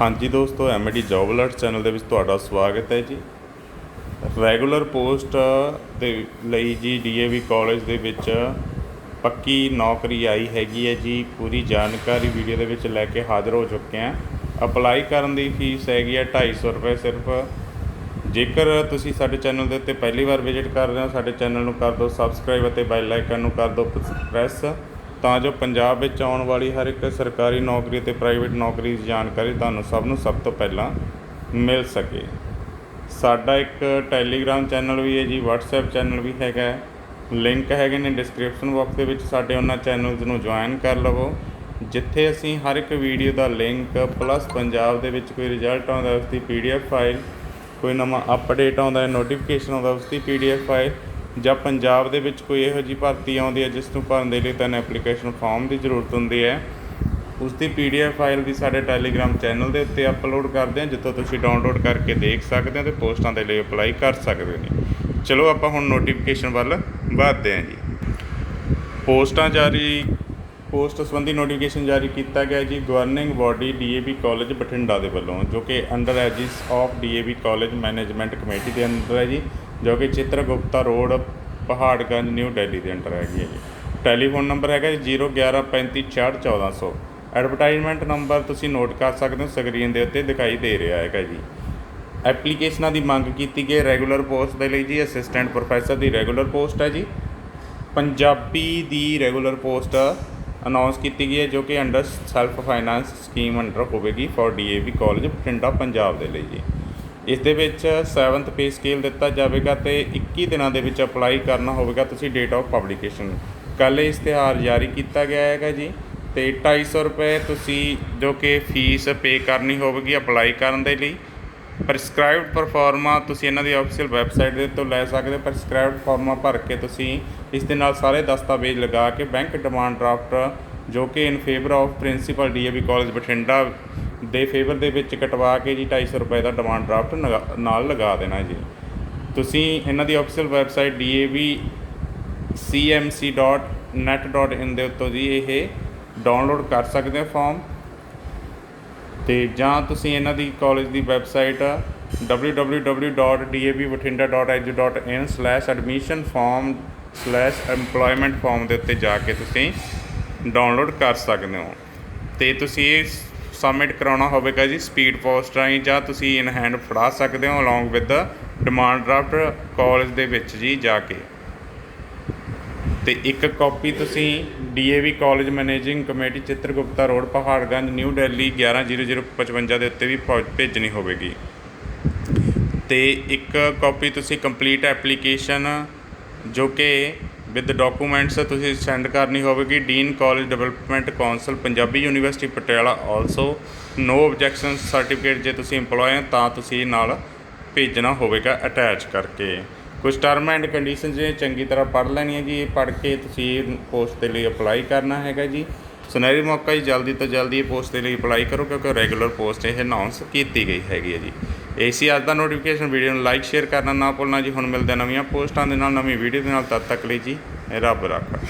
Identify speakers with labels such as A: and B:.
A: ਹਾਂਜੀ ਦੋਸਤੋ MD job alert channel ਦੇ ਵਿੱਚ ਤੁਹਾਡਾ ਸਵਾਗਤ ਹੈ ਜੀ। ਰੈਗੂਲਰ ਪੋਸਟ ਦੇ ਲਈ ਜੀ ਡੀਏਵੀ ਕਾਲਜ ਦੇ ਵਿੱਚ ਪੱਕੀ ਨੌਕਰੀ ਆਈ ਹੈਗੀ ਹੈ ਜੀ। ਪੂਰੀ ਜਾਣਕਾਰੀ ਵੀਡੀਓ ਦੇ ਵਿੱਚ ਲੈ ਕੇ ਹਾਜ਼ਰ ਹੋ ਚੁੱਕੇ ਹਾਂ। ਅਪਲਾਈ ਕਰਨ ਦੀ ਫੀਸ ਹੈਗੀ ਹੈ 250 ਰੁਪਏ ਸਿਰਫ। ਜੇਕਰ ਤੁਸੀਂ ਸਾਡੇ ਚੈਨਲ ਦੇ ਉੱਤੇ ਪਹਿਲੀ ਵਾਰ ਵਿਜ਼ਿਟ ਕਰ ਰਹੇ ਹੋ, ਸਾਡੇ ਚੈਨਲ ਨੂੰ ਕਰ ਦਿਓ ਸਬਸਕ੍ਰਾਈਬ ਅਤੇ ਬੈਲ ਆਈਕਨ ਨੂੰ ਕਰ ਦਿਓ ਪ੍ਰੈਸ ਤਾਂ ਜੋ ਪੰਜਾਬ ਵਿੱਚ ਆਉਣ ਵਾਲੀ ਹਰ ਇੱਕ ਸਰਕਾਰੀ ਨੌਕਰੀ ਅਤੇ ਪ੍ਰਾਈਵੇਟ ਨੌਕਰੀ ਦੀ ਜਾਣਕਾਰੀ ਤੁਹਾਨੂੰ ਸਭ ਨੂੰ ਸਭ ਤੋਂ ਪਹਿਲਾਂ ਮਿਲ ਸਕੇ। ਸਾਡਾ ਇੱਕ ਟੈਲੀਗ੍ਰਾਮ ਚੈਨਲ ਵੀ ਹੈ ਜੀ, WhatsApp ਚੈਨਲ ਵੀ ਹੈਗਾ ਲਿੰਕ ਹੈਗੇ ਨੇ ਡਿਸਕ੍ਰਿਪਸ਼ਨ ਬਾਕਸ ਦੇ ਵਿੱਚ, ਸਾਡੇ ਉਹਨਾਂ ਚੈਨਲਸ ਨੂੰ ਜੁਆਇਨ ਕਰ ਲਵੋ, ਜਿੱਥੇ ਅਸੀਂ ਹਰ ਇੱਕ ਵੀਡੀਓ ਦਾ ਲਿੰਕ ਪਲੱਸ ਪੰਜਾਬ ਦੇ ਵਿੱਚ ਕੋਈ ਰਿਜ਼ਲਟ ਆਉਂਦਾ ਉਸ ਦੀ PDF ਫਾਈਲ, ਕੋਈ ਨਵਾਂ ਅਪਡੇਟ ਆਉਂਦਾ ਹੈ, ਨੋਟੀਫਿਕੇਸ਼ਨ ਆਉਂਦਾ ਉਸ ਦੀ PDF ਫਾਈਲ ਜਾਂ ਪੰਜਾਬ ਦੇ ਵਿੱਚ ਕੋਈ ਇਹੋ ਜਿਹੀ ਭਰਤੀ ਆਉਂਦੀ ਹੈ ਜਿਸ ਨੂੰ ਭਰਨ ਦੇ ਲਈ ਤੁਹਾਨੂੰ ਐਪਲੀਕੇਸ਼ਨ ਫਾਰਮ ਦੀ ਜ਼ਰੂਰਤ ਹੁੰਦੀ ਹੈ। ਉਸ ਦੀ PDF ਫਾਈਲ ਵੀ ਸਾਡੇ ਟੈਲੀਗ੍ਰਾਮ ਚੈਨਲ ਦੇ ਉੱਤੇ ਅਪਲੋਡ ਕਰਦੇ ਹਾਂ, ਜਿੱਥੋਂ ਤੁਸੀਂ ਡਾਊਨਲੋਡ ਕਰਕੇ ਦੇਖ ਸਕਦੇ ਹੋ ਤੇ ਪੋਸਟਾਂ ਦੇ ਲਈ ਅਪਲਾਈ ਕਰ ਸਕਦੇ ਨੇ ਚਲੋ ਆਪਾਂ ਹੁਣ ਨੋਟੀਫਿਕੇਸ਼ਨ ਵੱਲ ਵਧਦੇ ਹਾਂ ਜੀ। ਪੋਸਟਾਂ ਜਾਰੀ, ਪੋਸਟ ਸੰਬੰਧੀ ਨੋਟੀਫਿਕੇਸ਼ਨ ਜਾਰੀ ਕੀਤਾ ਗਿਆ ਜੀ governing body DAV college Bathinda ਦੇ ਵੱਲੋਂ, ਜੋ ਕਿ under aegis of DAV college management committee ਦੇ ਅੰਦਰ ਹੈ ਜੀ। ਜੋ ਕਿ ਚਿੱਤਰਗੁਪਤਾ ਰੋਡ, ਪਹਾੜਗੰਜ, ਨਿਊ ਦਿੱਲੀ ਦੇ ਅੰਡਰ ਹੈਗੀ ਹੈ ਜੀ। ਟੈਲੀਫੋਨ ਨੰਬਰ ਹੈਗਾ ਜੀ 01135641400 ਐਡਵਰਟਾਈਜ਼ਮੈਂਟ ਨੰਬਰ ਤੁਸੀਂ ਨੋਟ ਕਰ ਸਕਦੇ ਹੋ ਸਕਰੀਨ ਦੇ ਉੱਤੇ ਦਿਖਾਈ ਦੇ ਰਿਹਾ ਹੈਗਾ ਜੀ। ਐਪਲੀਕੇਸ਼ਨਾਂ ਦੀ ਮੰਗ ਕੀਤੀ ਗਈ ਰੈਗੂਲਰ ਪੋਸਟ ਦੇ ਲਈ ਜੀ ਅਸਿਸਟੈਂਟ ਪ੍ਰੋਫੈਸਰ ਦੀ ਰੈਗੂਲਰ ਪੋਸਟ ਹੈ ਜੀ। ਪੰਜਾਬੀ ਦੀ ਰੈਗੂਲਰ ਪੋਸਟ ਅਨਾਉਂਸ ਕੀਤੀ ਗਈ ਹੈ ਜੋ ਕਿ under self finance scheme under ਹੋਵੇਗੀ for DAV college Bathinda, Punjab ਦੇ ਲਈ ਜੀ। ਇਸ ਦੇ ਵਿੱਚ 7th ਪੇ ਸਕੇਲ ਦਿੱਤਾ ਜਾਵੇਗਾ ਤੇ 21 ਦਿਨਾਂ ਦੇ ਵਿੱਚ ਅਪਲਾਈ ਕਰਨਾ ਹੋਵੇਗਾ ਤੁਸੀਂ ਡੇਟ ਆਫ ਪਬਲੀਕੇਸ਼ਨ ਕੱਲ੍ਹ ਇਹ ਇਸ਼ਤਿਹਾਰ ਜਾਰੀ ਕੀਤਾ ਗਿਆ ਹੈਗਾ ਜੀ ਤੇ 250 ਰੁਪਏ ਤੁਸੀਂ ਜੋ ਕਿ ਫੀਸ ਪੇ ਕਰਨੀ ਹੋਵੇਗੀ ਅਪਲਾਈ ਕਰਨ ਦੇ ਲਈ। ਪ੍ਰਸਕ੍ਰਾਈਬਡ ਪਰਫਾਰਮਾ ਤੁਸੀਂ ਇਹਨਾਂ ਦੀ ਆਫੀਸ਼ੀਅਲ ਵੈਬਸਾਈਟ ਦੇ ਤੋਂ ਲੈ ਸਕਦੇ ਹੋ। ਪ੍ਰਸਕ੍ਰਾਈਬਡ ਫਾਰਮਾ ਭਰ ਕੇ ਤੁਸੀਂ ਇਸ ਦੇ ਨਾਲ ਸਾਰੇ ਦਸਤਾਵੇਜ਼ ਲਗਾ ਕੇ ਬੈਂਕ ਡਿਮਾਂਡ ਡਰਾਫਟ ਜੋ ਕਿ in favour of principal DAV college Bathinda ਦੇ ਫੇਵਰ ਦੇ ਵਿੱਚ ਕਟਵਾ ਕੇ ਜੀ 250 ਰੁਪਏ ਦਾ ਡਿਮਾਂਡ ਡਰਾਫਟ ਨਗਾ- ਨਾਲ ਲਗਾ ਦੇਣਾ ਜੀ। ਤੁਸੀਂ ਇਹਨਾਂ ਦੀ ਆਫੀਸ਼ੀਅਲ ਵੈਬਸਾਈਟ cmc.net.in ਦੇ ਉੱਤੋਂ ਜੀ ਇਹ ਡਾਊਨਲੋਡ ਕਰ ਸਕਦੇ ਹੋ ਫਾਰਮ ਤੇ ਜਾਂ ਤੁਸੀਂ ਇਹਨਾਂ ਦੀ ਕਾਲਜ ਦੀ ਵੈਬਸਾਈਟ www.davbhathinda.edu.in/admissionform/employment form ਦੇ ਉੱਤੇ ਜਾ ਕੇ ਤੁਸੀਂ ਡਾਊਨਲੋਡ ਕਰ ਸਕਦੇ ਹੋ। ਤੇ ਤੁਸੀਂ ਇਸ ਸਬਮਿਟ ਕਰਾਉਣਾ ਹੋਵੇਗਾ ਜੀ ਸਪੀਡ ਪੋਸਟ ਰਾਹੀਂ ਜਾਂ ਤੁਸੀਂ ਇਨ ਹੈਂਡ ਫੜਾ ਸਕਦੇ ਹੋ along with demand draft college ਦੇ ਵਿੱਚ ਜੀ ਜਾ ਕੇ। ਤੇ ਇੱਕ ਕਾਪੀ ਤੁਸੀਂ DAV college managing committee Chitragupta road, Paharganj New Delhi 110055 ਦੇ ਉੱਤੇ ਵੀ ਭੋ- ਭੇਜਣੀ ਹੋਵੇਗੀ। ਤੇ ਇੱਕ ਕਾਪੀ ਤੁਸੀਂ ਕੰਪਲੀਟ ਐਪਲੀਕੇਸ਼ਨ ਜੋ ਕਿ ਵਿਦ ਡਾਕੂਮੈਂਟਸ ਤੁਸੀਂ ਸੈਂਡ ਕਰਨੀ ਹੋਵੇਗੀ dean college development council Punjabi university Patiala also no objection certificate ਜੇ ਤੁਸੀਂ EMPLOYE ਹੋ, ਤਾਂ ਤੁਸੀਂ ਨਾਲ ਭੇਜਣਾ ਹੋਵੇਗਾ ਅਟੈਚ ਕਰਕੇ। ਕੁਝ ਟਰਮ ਐਂਡ ਕੰਡੀਸ਼ਨ ਜੇ ਚੰਗੀ ਤਰ੍ਹਾਂ ਪੜ੍ਹ ਲੈਣੀ ਹੈ ਜੀ, ਇਹ ਪੜ੍ਹ ਕੇ ਤੁਸੀਂ ਪੋਸਟ ਦੇ ਲਈ ਅਪਲਾਈ ਕਰਨਾ ਹੈਗਾ ਜੀ। ਸੁਨਹਿਰੀ ਮੌਕਾ ਹੀ ਜਲਦੀ ਤੋਂ ਜਲਦੀ ਇਹ ਪੋਸਟ ਦੇ ਲਈ ਅਪਲਾਈ ਕਰੋ, ਕਿਉਂਕਿ ਰੈਗੂਲਰ ਪੋਸਟ ਇਹ ਅਨਾਉਂਸ ਕੀਤੀ ਗਈ ਹੈਗੀ ਹੈ ਜੀ। ਏਸੀ ਅੱਜ ਦਾ ਨੋਟੀਫਿਕੇਸ਼ਨ ਵੀਡੀਓ ਨੂੰ ਲਾਈਕ ਸ਼ੇਅਰ ਕਰਨਾ ਨਾ ਭੁੱਲਣਾ ਜੀ। ਹੁਣ ਮਿਲਦੇ ਹਾਂ ਨਵੀਆਂ ਪੋਸਟਾਂ ਦੇ ਨਾਲ, ਨਵੀਂ ਵੀਡੀਓ ਦੇ ਨਾਲ। ਤਦ ਤੱਕ ਲਈ ਜੀ, ਰੱਬ ਰਾਖਾ।